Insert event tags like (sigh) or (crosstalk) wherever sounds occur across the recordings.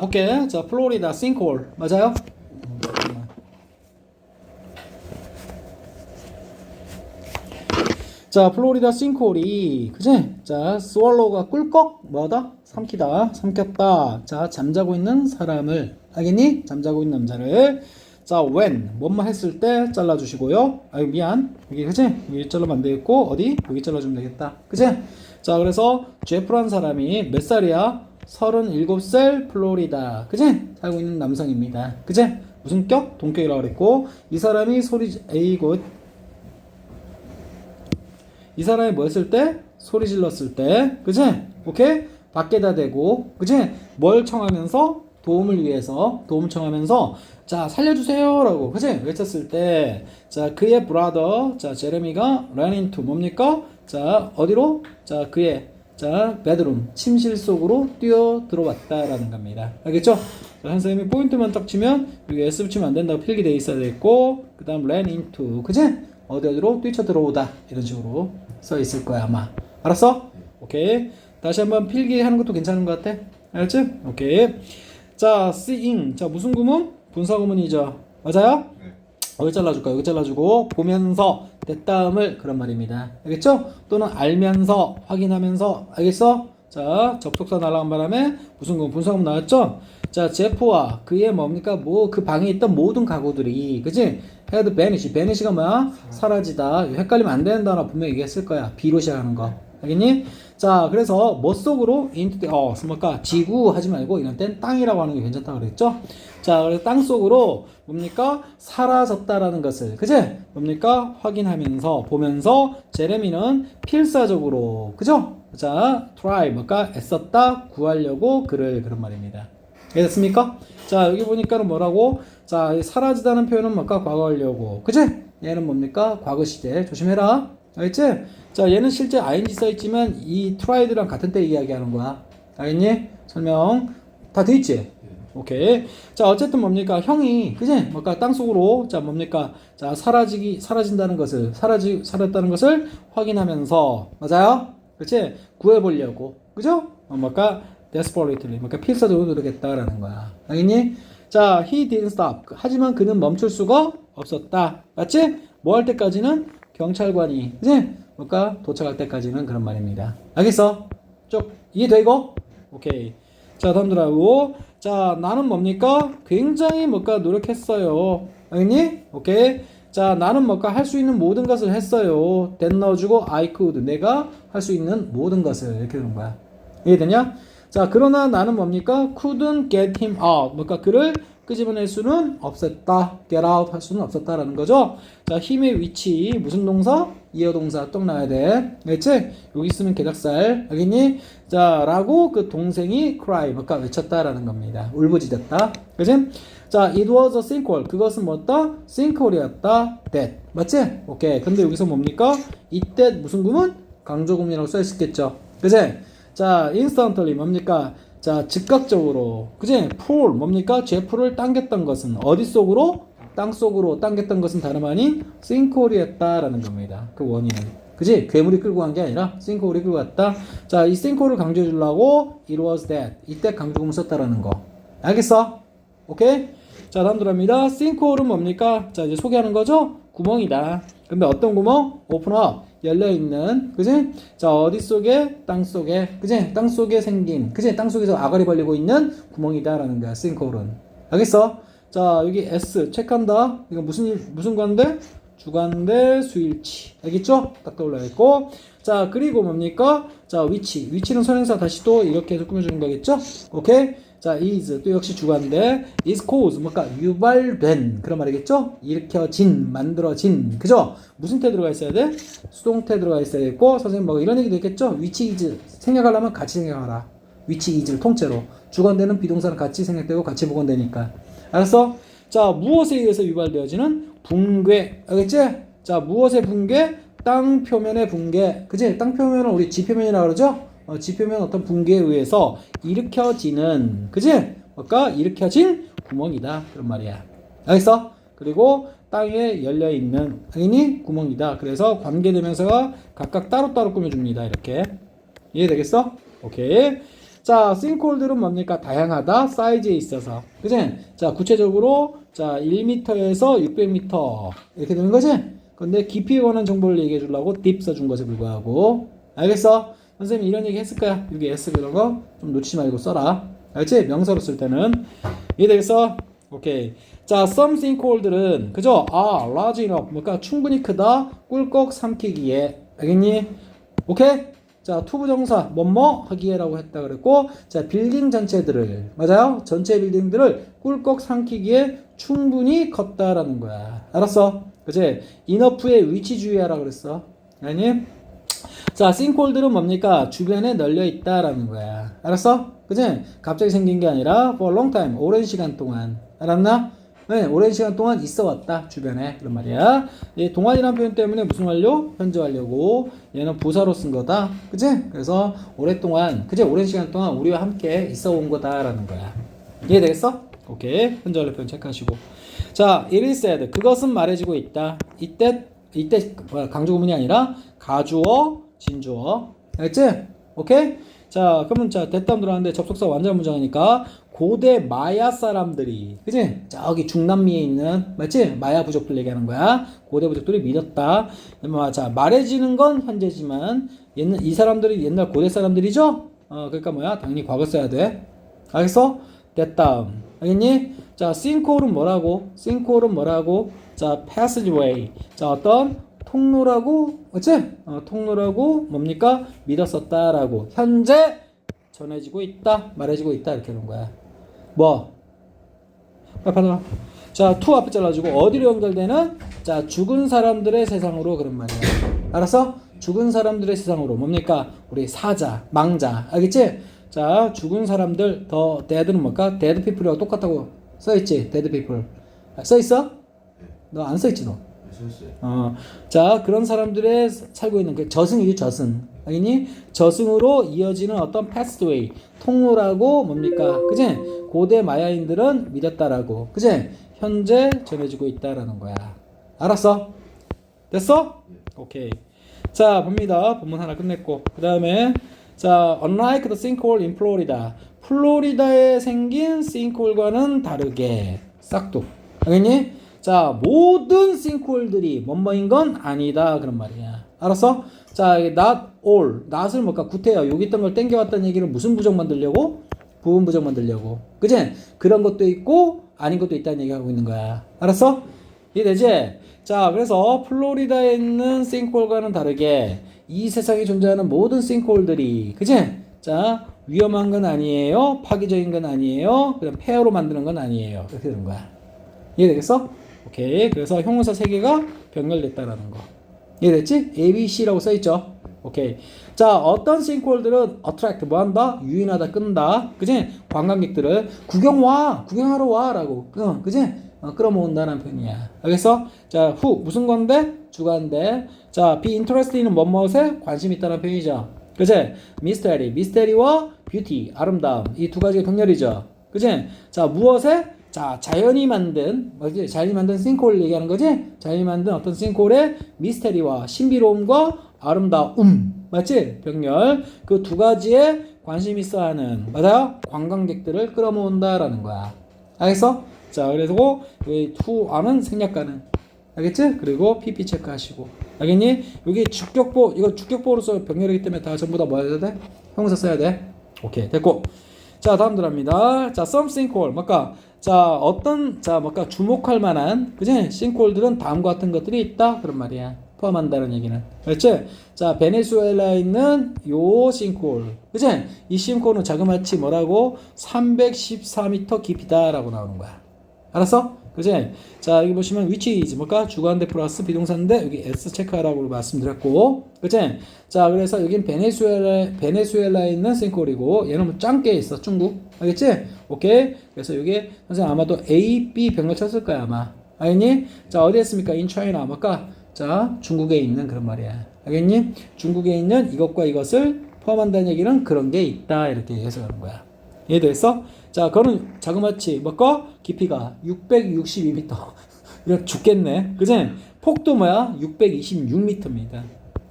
볼게. 자, 플로리다 싱크홀 맞아요? 자, 플로리다 싱크홀이 그지? 자, 스월로우가 꿀꺽 뭐다? 삼키다, 삼켰다. 자, 잠자고 있는 사람을 알겠니? 잠자고 있는 남자를 자, when 뭐뭐 했을 때 잘라 주시고요. 아유 미안, 여기 그지? 여기 자르면 안 되겠고 어디? 여기 잘라 주면 되겠다. 그지? 자, 그래서 제프란 사람이 몇 살이야? 37살 플로리다. 그지? 살고 있는 남성입니다. 그지? 무슨 격? 동격이라고 그랬고 이 사람이 소리 에이고 이 사람이 뭐 했을 때? 소리 질렀을 때. 그지? 오케이? 밖에다 대고. 그지? 뭘 청하면서? 도움을 위해서. 도움 청하면서. 자, 살려주세요. 라고. 그지? 외쳤을 때. 자, 그의 브라더. 자, 제레미가 ran into 뭡니까? 자, 어디로? 자, 그의. 자, 베드룸. 침실 속으로 뛰어 들어왔다라는 겁니다. 알겠죠? 자, 한 선생님이 포인트만 딱 치면, 여기 S 붙이면 안 된다고 필기돼 있어야 되겠고, 그 다음 ran into. 그지? 어디 어디로 뛰쳐 들어오다 이런 식으로 써 있을 거야 아마 알았어? 오케이 다시 한번 필기하는 것도 괜찮은 것 같아 알았지? 오케이 자 seeing 자 무슨 구문? 분사 구문이죠 맞아요? 네. 여기 잘라줄까 여기 잘라주고 보면서 됐다음을 그런 말입니다 알겠죠? 또는 알면서 확인하면서 알겠어? 자 접속사 날아간 바람에 무슨 분사 구문 나왔죠? 자 제프와 그의 뭡니까 뭐 그 방에 있던 모든 가구들이 그지? 헤드 베니시 베니시가 뭐야? 사라지다 헷갈리면 안 되는 단어 분명히 얘기했을 거야 B로 시작하는 거 알겠니? 자 그래서 뭐 속으로 the 어 뭐까 지구 하지 말고 이런 땐 땅이라고 하는 게 괜찮다고 그랬죠? 자 그래서 땅 속으로 뭡니까? 사라졌다라는 것을 그제? 뭡니까? 확인하면서 보면서 제레미는 필사적으로 그죠? 자 try 뭐까? 애썼다 구하려고 그를 그런 말입니다 이해됐습니까? 자 여기 보니까는 뭐라고? 자이 사라지다는 표현은 뭘까? 과거하려고 그제? 얘는 뭡니까? 과거 시제 조심해라 알겠지? 자 얘는 실제 ing 써있지만 이 tried랑 같은 때 이야기하는 거야 알겠니? 설명 다 돼있지? 오케이. 자, 어쨌든 뭡니까? 형이, 그지? 뭘까? 땅 속으로, 자, 뭡니까? 자, 사라지기, 사라진다는 것을, 사라지, 사라졌다는 것을 확인하면서, 맞아요? 그치? 구해보려고. 그죠? 어, 뭘까? desperately. 뭘까? 필사적으로 노력했다라는 거야. 알겠니? 자, he didn't stop. 하지만 그는 멈출 수가 없었다. 맞지? 뭐 할 때까지는? 경찰관이, 그지? 뭘까? 도착할 때까지는 그런 말입니다. 알겠어? 쭉, 이거? 오케이. 자, 다음 들어가고. 자, 나는 뭡니까? 굉장히 뭔가 노력했어요. 알겠니? 오케이. 자, 나는 뭔가 할 수 있는 모든 것을 했어요. then 넣어주고 I could. 내가 할 수 있는 모든 것을. 이렇게 되는 거야. 이해되냐? 자, 그러나 나는 뭡니까? couldn't get him out. 뭔가 그를 끄집어낼 수는 없었다. get out 할 수는 없었다라는 거죠. 자, 힘의 위치. 무슨 동사? 이어 동사 똥 나야 돼. 알겠지? 여기 있으면 개닭살. 알겠니? 자, 라고 그 동생이 cry. 뭔가 외쳤다라는 겁니다. 울부짖었다. 그지? 자, it was a sinkhole. 그것은 뭐였다? sinkhole이었다. that. 맞지? 오케이. 근데 여기서 뭡니까? 이때 무슨 구문? 강조구문이라고 써 있겠죠. 그지? 자, instantly 뭡니까? 자, 즉각적으로. 그지? pull 뭡니까? 제프를 당겼던 것은 어디 속으로? 땅 속으로 당겼던 것은 다름 아닌 싱크홀이었다라는 겁니다. 그 원인은. 그지? 괴물이 끌고 간 게 아니라 싱크홀이 끌고 갔다. 자, 이 싱크홀을 강조해 주려고 it was that. 이때 강조구문 썼다라는 거. 알겠어? 오케이? 자, 다음 들어갑니다. 싱크홀은 뭡니까? 자, 이제 소개하는 거죠? 구멍이다. 근데 어떤 구멍? 오픈 업. 열려 있는. 그지? 자, 어디 속에? 땅 속에. 그지? 땅 속에 생긴. 그지? 땅 속에서 아가리 벌리고 있는 구멍이다라는 거야. 싱크홀은. 알겠어? 자, 여기 S 체크한다. 이거 무슨 일- 무슨 관대? 주관대 수일치. 알겠죠? 딱 떠올라야겠고. 자, 그리고 뭡니까? 자, 위치. 위치는 선행사 다시 또 이렇게 해서 꾸며주는 거겠죠? 오케이? 자, is 또 역시 주관대 is cause 뭔가 유발된 그런 말이겠죠? 일으켜진, 만들어진. 그죠? 무슨 태 들어가 있어야 돼? 수동태 들어가 있어야겠고 선생님 뭐 이런 얘기도 있겠죠? 위치 is 생략하려면 같이 생략하라. 위치 is를 통째로. 주관대는 비동사는 같이 생략되고 같이 복원되니까. 알았어? 자, 무엇에 의해서 유발되어지는 붕괴. 알겠지? 자, 무엇의 붕괴? 땅 표면의 붕괴. 그지? 땅 표면은 우리 지표면이라고 그러죠? 어, 지표면 어떤 붕괴에 의해서 일으켜지는, 그지? 뭘까? 일으켜진 구멍이다. 그런 말이야. 알겠어? 그리고 땅에 열려 있는, 당연히 구멍이다. 그래서 관계대명사가 각각 따로따로 꾸며줍니다. 이렇게. 이해되겠어? 오케이. 자, 싱크홀들은 뭡니까? 다양하다. 사이즈에 있어서. 그지? 자, 구체적으로 자, 1m에서 600m 이렇게 되는 거지? 근데 깊이에 관한 정보를 얘기해 주려고 딥 써준 것에 불구하고 알겠어? 선생님 이런 얘기 했을 거야. 여기 S 이런 거 좀 놓치지 말고 써라. 알지? 명사로 쓸 때는 이해되겠어? 오케이. 자, some sinkhole들은 그죠? 아, large enough. 뭔가 충분히 크다. 꿀꺽 삼키기에. 알겠니? 오케이? 자, 투부정사 뭐뭐 하기에라고 했다 그랬고 자, 빌딩 전체들을 맞아요? 전체 빌딩들을 꿀꺽 삼키기에 충분히 컸다라는 거야. 알았어? 그지? 이너프의 위치 주의하라 그랬어. 아니? 자, 싱크홀들은 뭡니까? 주변에 널려 있다라는 거야. 알았어? 그지? 갑자기 생긴 게 아니라 for long time, 오랜 시간 동안. 알았나? 네, 오랜 시간 동안 있어 왔다 주변에 그런 말이야. 이 동안이라는 표현 때문에 무슨 완료? 현재 완료고 얘는 부사로 쓴 거다. 그지? 그래서 오랫동안, 그지? 오랜 시간 동안 우리와 함께 있어 온 거다라는 거야. 이해되겠어? 오케이. 현재 완료 표현 체크하시고. 자, it is said. 그것은 말해지고 있다. 이때 이때 뭐야, 강조 구문이 아니라 가주어, 진주어. 알겠지? 오케이? 자, 그러면 자, 대담 들어왔는데 접속사 완전 문장이니까 고대 마야 사람들이 그지? 저기 중남미에 있는 맞지? 마야 부족들 얘기하는 거야. 고대 부족들이 믿었다. 뭐, 자, 말해지는 건 현재지만 옛날 이 사람들이 옛날 고대 사람들이죠? 어, 그러니까 뭐야? 당연히 과거 써야 돼. 알겠어? 됐다음. 알겠니? 자, 싱크홀은 뭐라고? 싱크홀은 뭐라고? 자, passageway. 자, 어떤 통로라고, 그치? 어, 통로라고 뭡니까? 믿었었다라고. 현재 전해지고 있다, 말해지고 있다 이렇게 하는 거야. 뭐? 빨리. 자, 투 앞에 잘라주고 어디로 연결되는? 자, 죽은 사람들의 세상으로 그런 말이야. 알았어? 죽은 사람들의 세상으로 뭡니까? 우리 사자, 망자, 알겠지? 자, 죽은 사람들 더 dead는 뭘까? dead people이라고 똑같다고 써 있지? dead people. 아, 써있어? 너 안 써 있지 너? 썼어요. 어, 자 그런 사람들의 살고 있는 그 저승이지 저승 알겠니? 저승으로 이어지는 어떤 패스웨이 통로라고 뭡니까? 그지? 고대 마야인들은 믿었다라고 그지? 현재 전해지고 있다라는 거야 알았어? 됐어? 오케이 자 봅니다 본문 하나 끝냈고 그 다음에 자 unlike the sinkhole in Florida 플로리다에 생긴 싱크홀과는 다르게 싹둑 알겠니? 자, 모든 싱크홀들이 뭐뭐인 건 아니다. 그런 말이야. 알았어? 자, not all. not을 뭘까? 구태여. 여기 있던 걸 땡겨왔다는 얘기를 무슨 부정 만들려고? 부분 부정 만들려고. 그지? 그런 것도 있고, 아닌 것도 있다는 얘기하고 있는 거야. 알았어? 이해되지? 자, 그래서 플로리다에 있는 싱크홀과는 다르게 이 세상에 존재하는 모든 싱크홀들이, 그지? 자, 위험한 건 아니에요. 파기적인 건 아니에요. 그냥 폐허로 만드는 건 아니에요. 이렇게 되는 거야. 이해되겠어? 오케이. 그래서 형용사 세 개가 병렬됐다라는 거. 이해됐지? A, B, C라고 써있죠? 오케이. 자, 어떤 싱크홀들은 attract, 뭐 한다? 유인하다, 끈다. 그지? 관광객들을 구경 와! 구경하러 와! 라고. 어, 그지? 어, 끌어모은다는 표현이야. 알겠어? 자, who, 무슨 건데? 주관데. 자, be interested in 뭐뭐에 관심 있다는 표현이죠. 그지? mystery, mystery와 beauty, 아름다움. 이 두 가지가 병렬이죠. 그지? 자, 무엇에? 자, 자연이 만든, 뭐지? 자연이 만든 싱크홀 얘기하는 거지? 자연이 만든 어떤 싱크홀의 미스테리와 신비로움과 아름다움. 맞지? 병렬. 그 두 가지에 관심 있어 하는, 맞아요? 관광객들을 끌어모은다라는 거야. 알겠어? 자, 그래서 이 투 안은 생략가는. 알겠지? 그리고 PP 체크하시고. 알겠니? 여기 주격보, 이거 주격보로서 병렬이기 때문에 다 전부 다 뭐 해야 돼? 형사 써야 돼? 오케이, 됐고. 자, 다음 들어갑니다. 자, some sinkhole. 뭔가, 자, 어떤, 자, 뭔가 주목할 만한, 그지? 싱크홀들은 다음과 같은 것들이 있다. 그런 말이야. 포함한다는 얘기는. 그렇지? 자, 베네수엘라에 있는 요 싱크홀. 그지? 이 싱크홀은 자그마치 뭐라고? 314m 깊이다라고 나오는 거야. 알았어? 그지? 자, 여기 보시면 위치 is 뭘까? 주관대 플러스 비동사인데 여기 S 체크하라고 말씀드렸고. 그지? 자, 그래서 여긴 베네수엘라 베네수엘라에 있는 싱크홀이고 얘는 뭐 짱게 있어. 중국. 알겠지? 오케이. 그래서 여기 선생님 아마도 A, B 병렬 쳤을 거야, 아마. 알겠니? 자, 어디 했습니까? in China. 뭘까? 자, 중국에 있는 그런 말이야. 알겠니? 중국에 있는 이것과 이것을 포함한다는 얘기는 그런 게 있다. 이렇게 해석하는 거야. 이해됐어? 자, 그거는 자그마치 뭐가 깊이가 662m. (laughs) 이거 죽겠네. 그지? 폭도 뭐야? 626m입니다.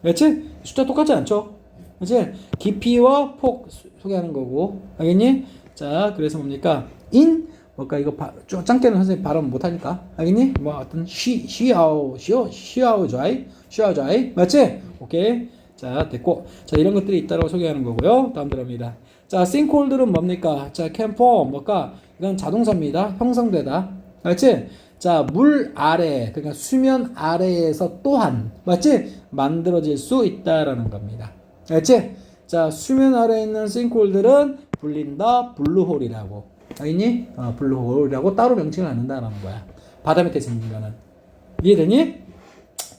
그렇지? 숫자 똑같지 않죠? 그치? 깊이와 폭 소- 소개하는 거고 알겠니? 자 그래서 뭡니까? in 뭘까 이거 바, 좀 짱깨는 선생님 발음 못하니까 알겠니? 뭐 어떤 쉬 쉬아오 쉬어 쉬아오 좌이 쉬아오 좌이 맞지? 오케이 자 됐고 자 이런 것들이 있다고 소개하는 거고요 다음 들어갑니다 자 싱크홀들은 뭡니까? 자 캠퍼 뭘까? 이건 자동사입니다 형성되다 맞지? 자, 물 아래, 그러니까 수면 아래에서 또한, 맞지? 만들어질 수 있다라는 겁니다. 알지? 자, 수면 아래에 있는 싱크홀들은 불린다 블루홀이라고. 알겠니? 어, 블루홀이라고 따로 명칭을 갖는다라는 거야. 바다 밑에 생긴 거는. 이해되니?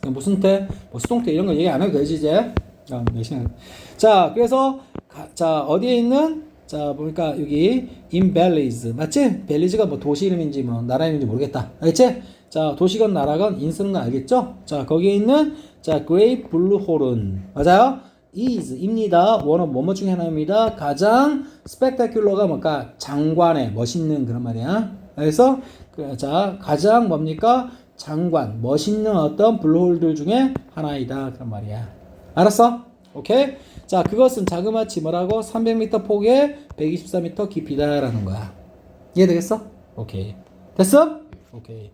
무슨 태, 뭐 수동태 이런 거 얘기 안 해도 되지 이제. 아, 몇 시간. 자, 그래서 가- 자 어디에 있는 자 보니까 여기 in Belize 맞지? 벨리즈가 뭐 도시 이름인지 뭐 나라 이름인지 모르겠다. 알겠지? 자 도시건 나라건 인 쓰는 거 알겠죠? 자 거기에 있는 자 Great Blue Hole은 맞아요? is입니다. 원어 뭐뭐 중에 하나입니다. 가장 스펙타큘러가 뭔가 장관의 멋있는 그런 말이야. 그래서 그, 자 가장 뭡니까 장관 멋있는 어떤 블루홀들 중에 하나이다 그런 말이야. 알았어? 오케이. 자 그것은 자그마치 뭐라고 300m 폭에 124m 깊이다라는 거야. 이해되겠어? 오케이. 됐어? 오케이.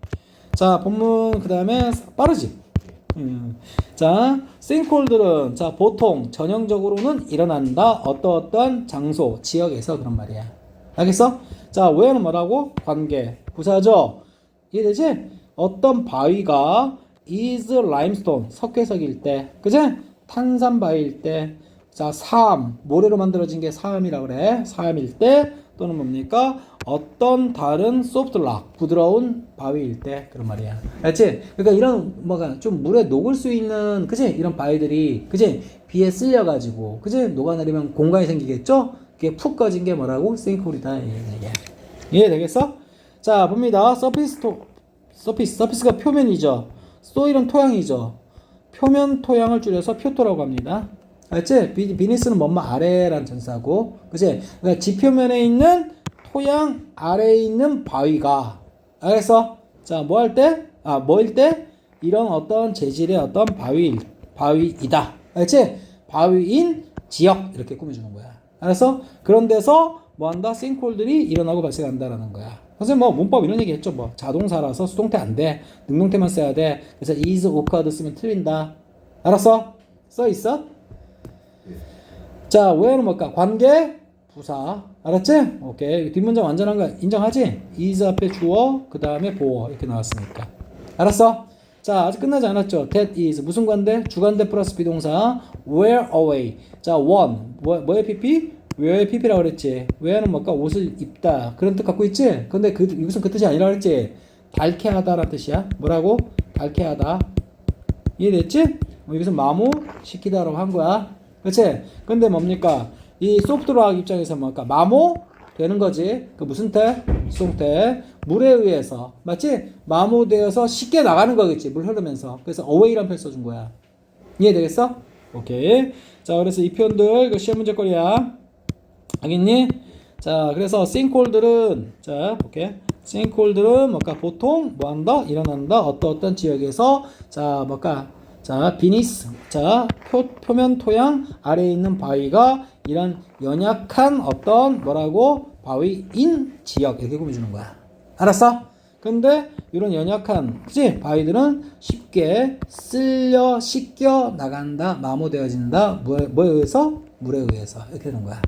자 본문 그 다음에 빠르지. 음. 자, 싱크홀들은 자 보통 전형적으로는 일어난다 어떠 어떤 장소, 지역에서 그런 말이야. 알겠어? 자, 왜는 뭐라고? 관계, 부사죠. 이해되지? 어떤 바위가 is limestone 석회석일 때, 그지? 탄산 바위일 때, 자 사암 모래로 만들어진 게 사암이라 그래. 사암일 때 또는 뭡니까? 어떤 다른 소프트 락 부드러운 바위일 때 그런 말이야. 알지? 그러니까 이런 뭐가 좀 물에 녹을 수 있는 그지? 이런 바위들이 그지? 비에 쓸려 가지고 그지? 녹아내리면 공간이 생기겠죠? 그게 푹 꺼진 게 뭐라고? 싱크홀이다 이게. 이해 되겠어? 자 봅니다. 서피스 토 서피스 서피스가 표면이죠. 소일은 토양이죠. 표면 토양을 줄여서 표토라고 합니다. 알지? 비, 비니스는 뭐뭐 아래라는 전사고, 그지? 그러니까 지표면에 있는 토양 아래에 있는 바위가, 알겠어? 자, 뭐 할 때? 아, 뭐일 때? 이런 어떤 재질의 어떤 바위, 바위이다. 알지? 바위인 지역, 이렇게 꾸며주는 거야. 알았어? 그런 데서 뭐 한다? 싱크홀들이 일어나고 발생한다라는 거야. 선생님 뭐 문법 이런 얘기 했죠. 뭐 자동사라서 수동태 안 돼. 능동태만 써야 돼. 그래서 is, occurred 쓰면 틀린다. 알았어? 써 있어? 자, 왜는 뭘까? 관계, 부사. 알았지? 오케이. 뒷문장 완전한 거 인정하지? is 앞에 주어, 그 다음에 보어. 이렇게 나왔으니까. 알았어? 자, 아직 끝나지 않았죠? that is. 무슨 관대? 주관대 플러스 비동사. where away. 자, one. 뭐, 뭐의 pp? where의 pp라고 그랬지. where는 뭘까? 옷을 입다. 그런 뜻 갖고 있지? 근데 그, 이것은 그 뜻이 아니라 그랬지? 닳게 하다라는 뜻이야. 뭐라고? 닳게 하다. 이해됐지? 뭐 여기서 마모 시키다라고 한 거야. 그치? 근데 뭡니까? 이 소프트락 입장에서 뭘까? 마모 되는 거지. 그 무슨 태? 수동태. 물에 의해서. 맞지? 마모되어서 쉽게 나가는 거겠지. 물 흐르면서. 그래서 away란 표현 써준 거야. 이해되겠어? 오케이. 자, 그래서 이 표현들, 그 시험 문제거리야. 알겠니? 자, 그래서 싱크홀들은, 자, 볼게. 싱크홀들은 뭘까? 보통 뭐 한다? 일어난다? 어떤 어떤 지역에서, 자, 뭘까? 자, 비니스. 자, 표, 표면 토양 아래에 있는 바위가 이런 연약한 어떤 뭐라고? 바위인 지역. 이렇게 꾸며주는 거야. 알았어? 근데 이런 연약한 그지 바위들은 쉽게 쓸려 씻겨 나간다 마모되어진다 뭐에, 뭐에 의해서 물에 의해서 이렇게 되는 거야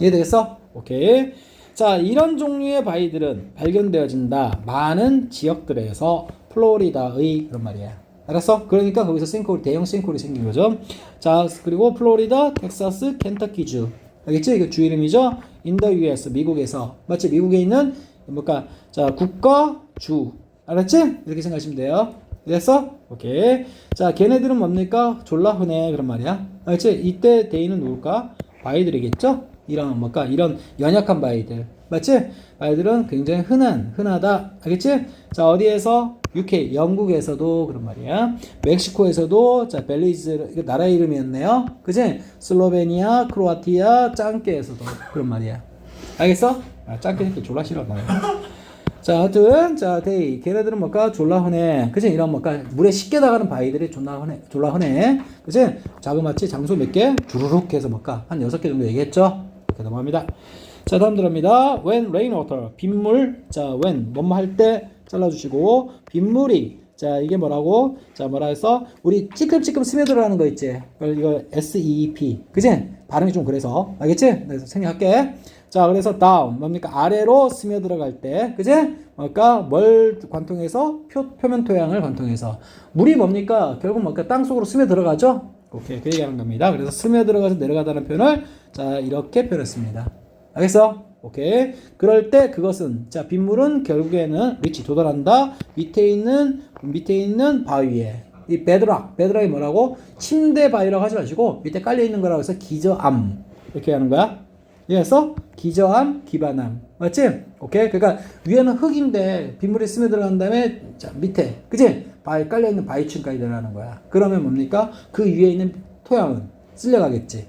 이해되겠어 오케이 자 이런 종류의 바위들은 발견되어진다 많은 지역들에서 플로리다의 그런 말이야 알았어 그러니까 거기서 싱크홀 대형 싱크홀이 생긴 거죠 자 그리고 플로리다 텍사스 켄터키 주 알겠지 이거 주 이름이죠 인더 US 미국에서 맞지 미국에 있는 뭘까 자 국가 주 알았지? 이렇게 생각하시면 돼요. 됐어? 오케이. 자, 걔네들은 뭡니까? 졸라 흔해 그런 말이야. 알았지? 이때 대인은 누굴까? 바위들이겠죠? 이런 뭘까? 이런 연약한 바위들. 맞지? 바위들은 굉장히 흔한, 흔하다. 알겠지? 자, 어디에서? UK, 영국에서도 그런 말이야. 멕시코에서도, 자, 벨리즈, 이거 나라 이름이었네요. 그지? 슬로베니아, 크로아티아, 짱깨에서도 그런 말이야. 알겠어? 아, 짱깨 새끼 졸라 싫어, 나. 자, 하여튼, 자, 데이. 걔네들은 뭘까? 졸라 흔해. 그치? 이런 뭘까? 물에 쉽게 나가는 바위들이 졸라 흔해. 졸라 흔해. 그치? 자그마치 장소 몇 개? 주르륵 해서 뭘까? 한 여섯 개 정도 얘기했죠? 이렇게 넘어갑니다. 자, 다음 들어갑니다. When rainwater. 빗물. 자, when. 뭐뭐 할 때 잘라주시고. 빗물이. 자, 이게 뭐라고? 자, 뭐라 해서? 우리 찌끔찌끔 스며들어가는 거 있지? 이거 S-E-E-P. 그치? 발음이 좀 그래서. 알겠지? 그래서 생략할게. 자, 그래서 down 뭡니까? 아래로 스며 들어갈 때, 그제? 뭘까? 뭘 관통해서 표, 표면 토양을 관통해서 물이 뭡니까? 결국 뭘까? 땅 속으로 스며 들어가죠? 오케이, 그 얘기하는 겁니다. 그래서 스며 들어가서 내려가다는 표현을 자 이렇게 표현했습니다. 알겠어? 오케이. 그럴 때 그것은 자 빗물은 결국에는 위치 도달한다. 밑에 있는 밑에 있는 바위에 이 베드락, 베드락이 뭐라고? 침대 바위라고 하지 마시고 밑에 깔려 있는 거라고 해서 기저암 이렇게 하는 거야. 이해했어? 기저암, 기반암. 맞지? 오케이? 그러니까 위에는 흙인데 빗물이 스며들어간 다음에 자 밑에 그지? 바위 깔려 있는 바위층까지 들어가는 거야. 그러면 뭡니까? 그 위에 있는 토양은 쓸려가겠지.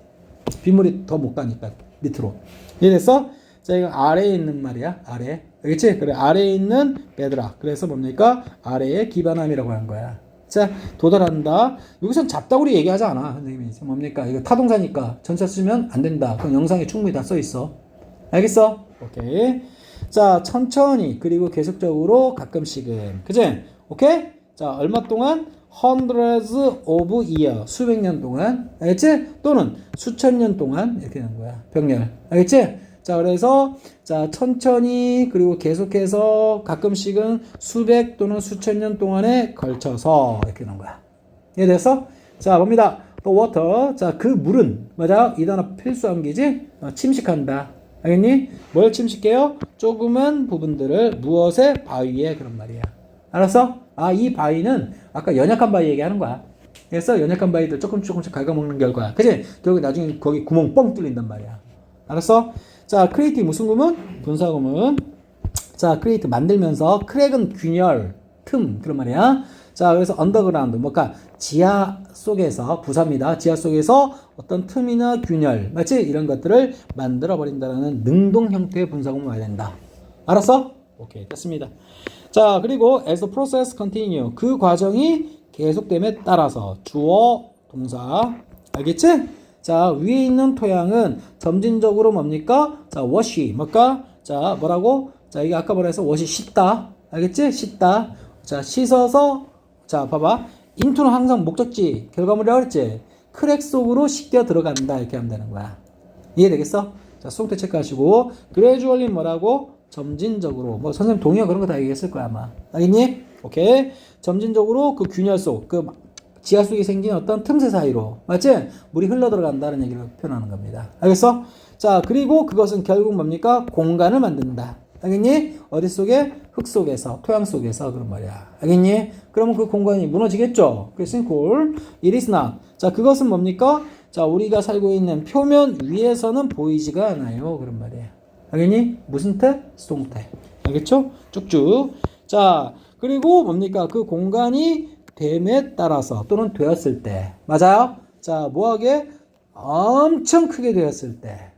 빗물이 더 못 가니까 밑으로. 이해됐어? 자 이거 아래에 있는 말이야. 아래. 알겠지? 그래 아래에 있는 베드락. 그래서 뭡니까? 아래에 기반암이라고 하는 거야. 자, 도달한다. 여기선 잡다구리 얘기하지 않아. 선생님이. 뭡니까? 이거 타동사니까 전차 쓰면 안 된다. 그건 영상에 충분히 다 써 있어. 알겠어? 오케이. 자, 천천히 그리고 계속적으로 가끔씩은. 그지? 오케이? 자, 얼마 동안? Hundreds of year. 수백 년 동안. 알겠지? 또는 수천 년 동안 이렇게 되는 거야. 병렬. 알겠지? 자, 그래서 자, 천천히 그리고 계속해서 가끔씩은 수백 또는 수천 년 동안에 걸쳐서 이렇게 되는 거야. 이해됐어? 자, 봅니다. 또 water. 자, 그 물은 맞아? 이 단어 필수 암기지? 어, 침식한다. 알겠니? 뭘 침식해요? 조그만 부분들을 무엇에 바위에 그런 말이야. 알았어? 아, 이 바위는 아까 연약한 바위 얘기하는 거야. 그래서 연약한 바위들 조금 조금씩 갉아먹는 결과야. 그지? 결국 나중에 거기 구멍 뻥 뚫린단 말이야. 알았어? 자, 크리에이트 무슨 구문? 분사 구문. 자, 크리에이트 만들면서 크랙은 균열, 틈 그런 말이야. 자, 그래서 언더그라운드 뭐까 지하 속에서 부사입니다. 지하 속에서 어떤 틈이나 균열, 맞지? 이런 것들을 만들어 버린다라는 능동 형태의 분사 구문 와야 된다. 알았어? 오케이, 됐습니다. 자, 그리고 as the process continue 그 과정이 계속됨에 따라서 주어 동사 알겠지? 자, 위에 있는 토양은 점진적으로 뭡니까? 자, 워시, 뭘까? 자, 뭐라고? 자, 이게 아까 뭐라 해서 워시 씻다. 알겠지? 씻다. 자, 씻어서, 자, 봐봐. 인투는 항상 목적지, 결과물이라고 그랬지? 크랙 속으로 씻겨 들어간다. 이렇게 하면 되는 거야. 이해되겠어? 자, 수동태 체크하시고, 그레주얼리 뭐라고? 점진적으로. 뭐, 선생님 동의어 그런 거 다 얘기했을 거야, 아마. 알겠니? 오케이. 점진적으로 그 균열 속, 그 지하 속에 생긴 어떤 틈새 사이로 맞지? 물이 흘러 들어간다는 얘기를 표현하는 겁니다. 알겠어? 자 그리고 그것은 결국 뭡니까? 공간을 만든다. 알겠니? 어디 속에? 흙 속에서, 토양 속에서 그런 말이야. 알겠니? 그러면 그 공간이 무너지겠죠? 그래서 싱콜, it is. 자 그것은 뭡니까? 자 우리가 살고 있는 표면 위에서는 보이지가 않아요. 그런 말이야. 알겠니? 무슨 태? 수동태. 알겠죠? 쭉쭉. 자 그리고 뭡니까? 그 공간이 됨에 따라서 또는 되었을 때 맞아요? 자 뭐하게 엄청 크게 되었을 때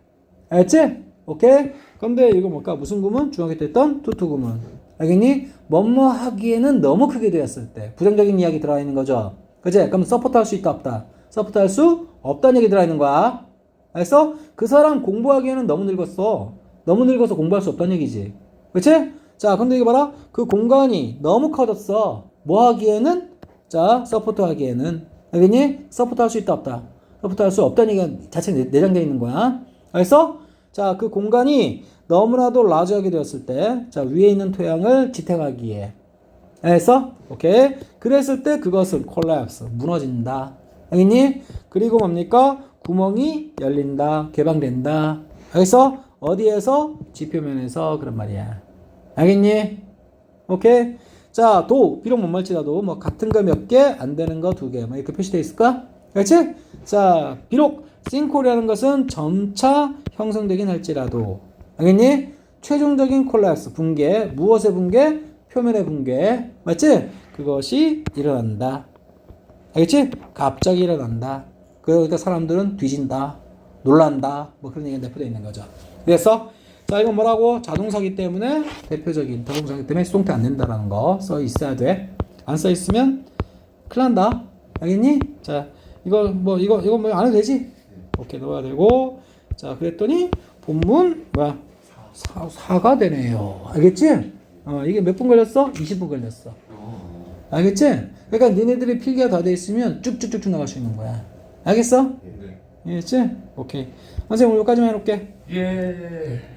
알겠지? 오케이? 근데 이거 뭘까? 무슨 구문? 중학교 때 했던 투투 구문 알겠니? 뭐뭐 하기에는 너무 크게 되었을 때 부정적인 이야기 들어가 있는 거죠 그지? 그럼 서포트 할 수 있다 없다 서포트 할 수 없다는 얘기 들어가 있는 거야 알겠어? 그 사람 공부하기에는 너무 늙었어 너무 늙어서 공부할 수 없다는 얘기지 그치? 자 근데 이거 봐라 그 공간이 너무 커졌어 뭐 하기에는 자, 서포트 하기에는. 알겠니? 서포트 할 수 있다, 없다. 서포트 할 수 없다는 얘기가 자체 내장되어 있는 거야. 알겠어? 자, 그 공간이 너무나도 라지하게 되었을 때, 자, 위에 있는 토양을 지탱하기에. 알겠어? 오케이. 그랬을 때 그것은 콜랩스, 무너진다. 알겠니? 그리고 뭡니까? 구멍이 열린다, 개방된다. 알겠어? 어디에서? 지표면에서 그런 말이야. 알겠니? 오케이? 자, 도, 비록 못 말지라도 뭐 같은 거 몇 개, 안 되는 거 두 개, 뭐 이렇게 표시되어 있을까? 그렇지? 자, 비록 싱콜이라는 것은 점차 형성되긴 할지라도, 알겠니? 최종적인 콜라스, 붕괴, 무엇의 붕괴? 표면의 붕괴, 맞지? 그것이 일어난다. 알겠지? 갑자기 일어난다. 그러니까 사람들은 뒤진다, 놀란다, 뭐 그런 얘기가 내포되어 있는 거죠. 그래서 자, 이건 뭐라고? 자동사기 때문에 대표적인 자동사기 때문에 수동태 안 된다라는 거 써 있어야 돼. 안 써 있으면 큰일 난다. 알겠니? 자, 이거 뭐 이거 이거 뭐 안 해도 되지? 오케이 넣어야 되고. 자, 그랬더니 본문 뭐야? 사, 사가 되네요. 알겠지? 어, 이게 몇 분 걸렸어? 20분 걸렸어. 알겠지? 그러니까 니네들이 필기가 다 돼 있으면 쭉쭉쭉쭉 나갈 수 있는 거야. 알겠어? 네. 알겠지? 오케이. 선생님 오늘 여기까지만 해놓을게. 예.